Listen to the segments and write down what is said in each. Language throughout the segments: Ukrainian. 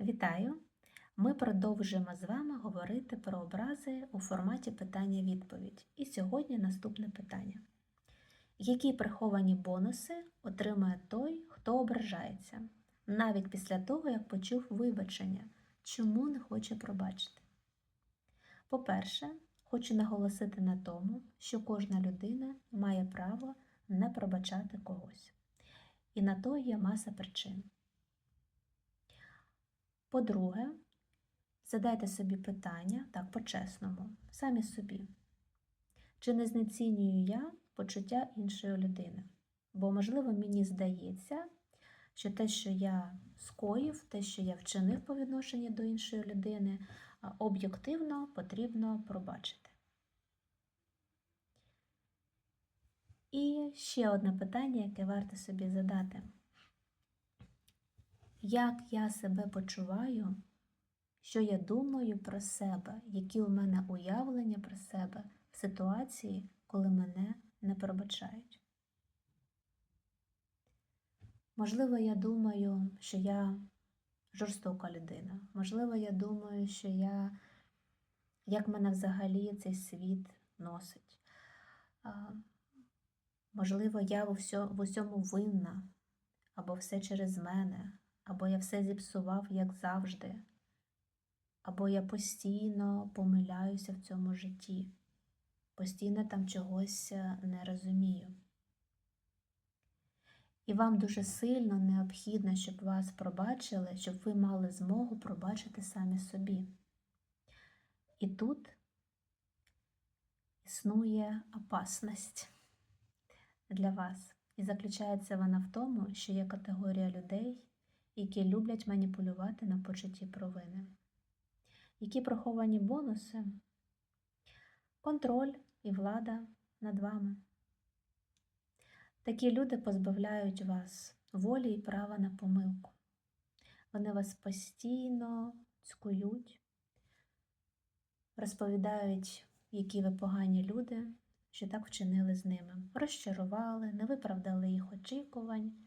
Вітаю! Ми продовжуємо з вами говорити про образи у форматі питання-відповідь. І сьогодні наступне питання. Які приховані бонуси отримує той, хто ображається, навіть після того, як почув вибачення, чому не хоче пробачити? По-перше, хочу наголосити на тому, що кожна людина має право не пробачати когось. І на то є маса причин. По-друге, задайте собі питання так по-чесному, самі собі. Чи не знецінюю я почуття іншої людини? Бо, можливо, мені здається, що те, що я скоїв, те, що я вчинив по відношенню до іншої людини, об'єктивно потрібно пробачити. І ще одне питання, яке варто собі задати. Як я себе почуваю, що я думаю про себе, які у мене уявлення про себе в ситуації, коли мене не пробачають? Можливо, я думаю, що я жорстока людина. Можливо, я думаю, що я, як мене взагалі цей світ носить. Можливо, я в усьому винна, або все через мене, або я все зіпсував, як завжди, або я постійно помиляюся в цьому житті, постійно там чогось е, не розумію. І вам дуже сильно необхідно, щоб вас пробачили, щоб ви мали змогу пробачити самі собі. І тут існує опасність для вас. І заключається вона в тому, що є категорія людей, які люблять маніпулювати на почутті провини. Які приховані бонуси? Контроль і влада над вами. Такі люди позбавляють вас волі і права на помилку. Вони вас постійно цькують, розповідають, які ви погані люди, що так вчинили з ними. Розчарували, не виправдали їх очікувань.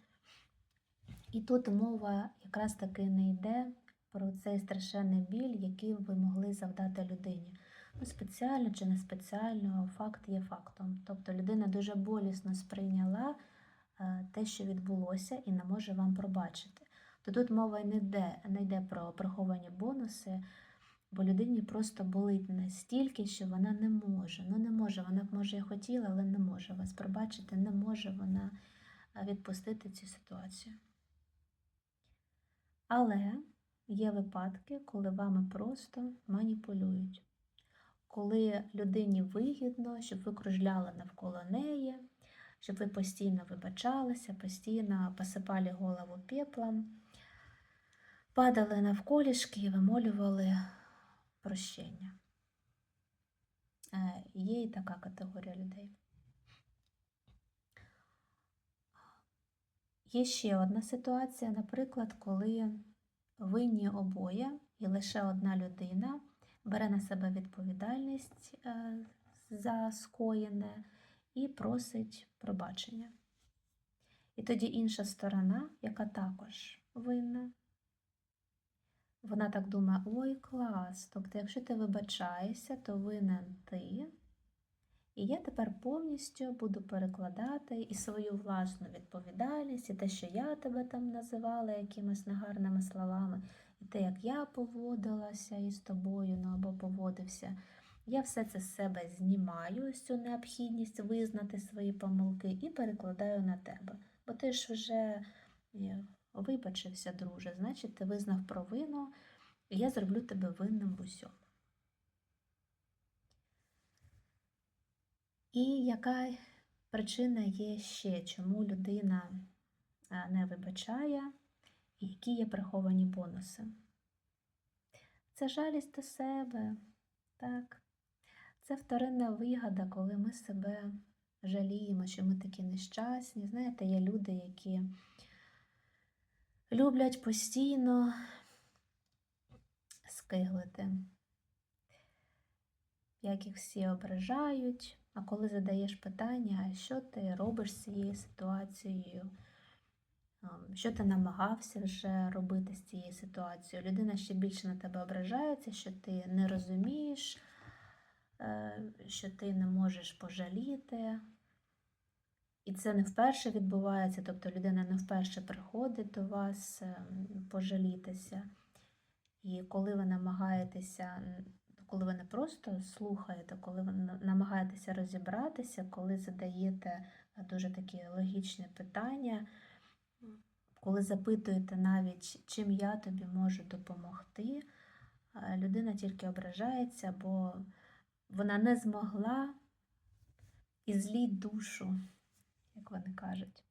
І тут мова якраз таки не йде про цей страшенний біль, який ви могли завдати людині. Ну, спеціально чи не спеціально, факт є фактом. Тобто людина дуже болісно сприйняла е, те, що відбулося, і не може вам пробачити. То тут мова не йде, не йде про приховані бонуси, бо людині просто болить настільки, що вона не може. Ну не може, вона може і хотіла, але не може вас пробачити, не може вона е, відпустити цю ситуацію. Але є випадки, коли вами просто маніпулюють, коли людині вигідно, щоб ви кружляли навколо неї, щоб ви постійно вибачалися, постійно посипали голову пеплом, падали навколішки і вимолювали прощення. Е, Є і така категорія людей. Є ще одна ситуація, наприклад, коли винні обоє і лише одна людина бере на себе відповідальність е, за скоєне і просить пробачення. І тоді інша сторона, яка також винна, вона так думає: ой, клас! Тобто, якщо ти вибачаєшся, то винен ти. І я тепер повністю буду перекладати і свою власну відповідальність, і те, що я тебе там називала якимись негарними словами, і те, як я поводилася із тобою, ну або поводився. Я все це з себе знімаю, цю необхідність визнати свої помилки і перекладаю на тебе. Бо ти ж вже е, вибачився, друже, значить, ти визнав провину, і я зроблю тебе винним в усьому. І яка причина є ще, чому людина не вибачає, і які є приховані бонуси? Це жалість до себе, так? Це вторинна вигода, коли ми себе жаліємо, що ми такі нещасні. Знаєте, є люди, які люблять постійно скиглити, як їх всі ображають. А коли задаєш питання, що ти робиш з цією ситуацією, ем, що ти намагався вже робити з цією ситуацією. Людина ще більше на тебе ображається, що ти не розумієш, е, що ти не можеш пожаліти. І це не вперше відбувається, тобто людина не вперше приходить до вас ем, пожалітися. І коли ви намагаєтеся, коли ви не просто слухаєте, коли ви намагаєтеся розібратися, коли задаєте е, дуже такі логічні питання, коли запитуєте навіть, чим я тобі можу допомогти, е, людина тільки ображається, бо вона не змогла і зліть душу, як вони кажуть.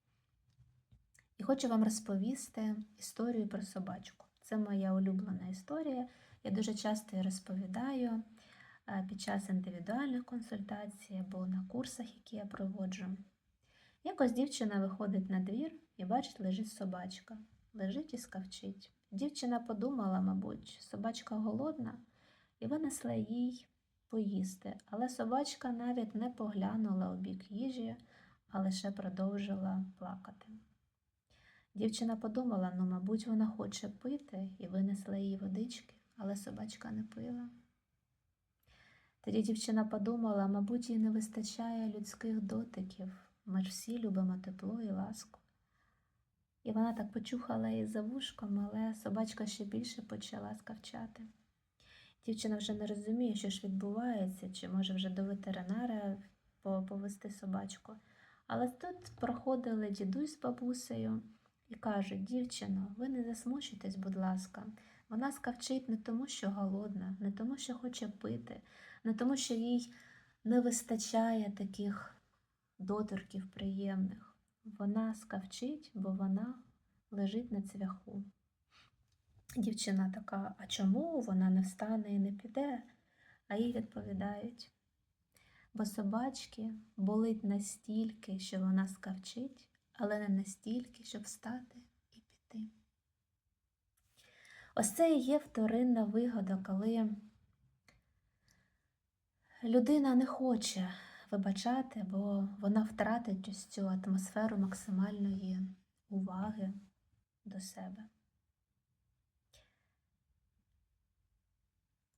І хочу вам розповісти історію про собачку. Це моя улюблена історія. Я дуже часто розповідаю е, під час індивідуальних консультацій або на курсах, які я проводжу. Якось дівчина виходить на двір і бачить, лежить собачка. Лежить і скавчить. Дівчина подумала, мабуть, собачка голодна, і винесла їй поїсти. Але собачка навіть не поглянула у бік їжі, а лише продовжила плакати. Дівчина подумала, ну, мабуть, вона хоче пити і винесла їй водички, але собачка не пила. Тоді дівчина подумала, мабуть, їй не вистачає людських дотиків. Ми ж всі любимо тепло і ласку. І вона так почухала її за вушком, але собачка ще більше почала скавчати. Дівчина вже не розуміє, що ж відбувається, чи може вже до ветеринара повести собачку. Але тут проходили дідусь з бабусею і кажуть, дівчино, ви не засмучуйтесь, будь ласка. Вона скавчить не тому, що голодна, не тому, що хоче пити, не тому, що їй не вистачає таких доторків приємних. Вона скавчить, бо вона лежить на цвяху. Дівчина така, а чому вона не встане і не піде? А їй відповідають, бо собачки болить настільки, що вона скавчить, але не настільки, щоб встати. Ось це і є вторинна вигода, коли людина не хоче вибачати, бо вона втратить ось цю атмосферу максимальної уваги до себе.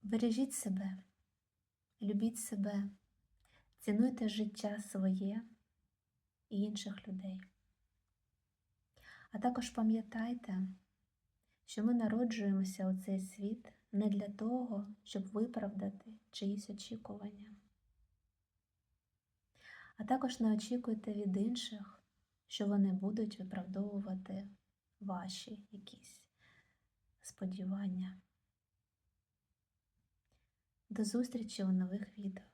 Бережіть себе, любіть себе, цінуйте життя своє і інших людей. А також пам'ятайте, що ми народжуємося у цей світ не для того, щоб виправдати чиїсь очікування. А також не очікуйте від інших, що вони будуть виправдовувати ваші якісь сподівання. До зустрічі у нових відео.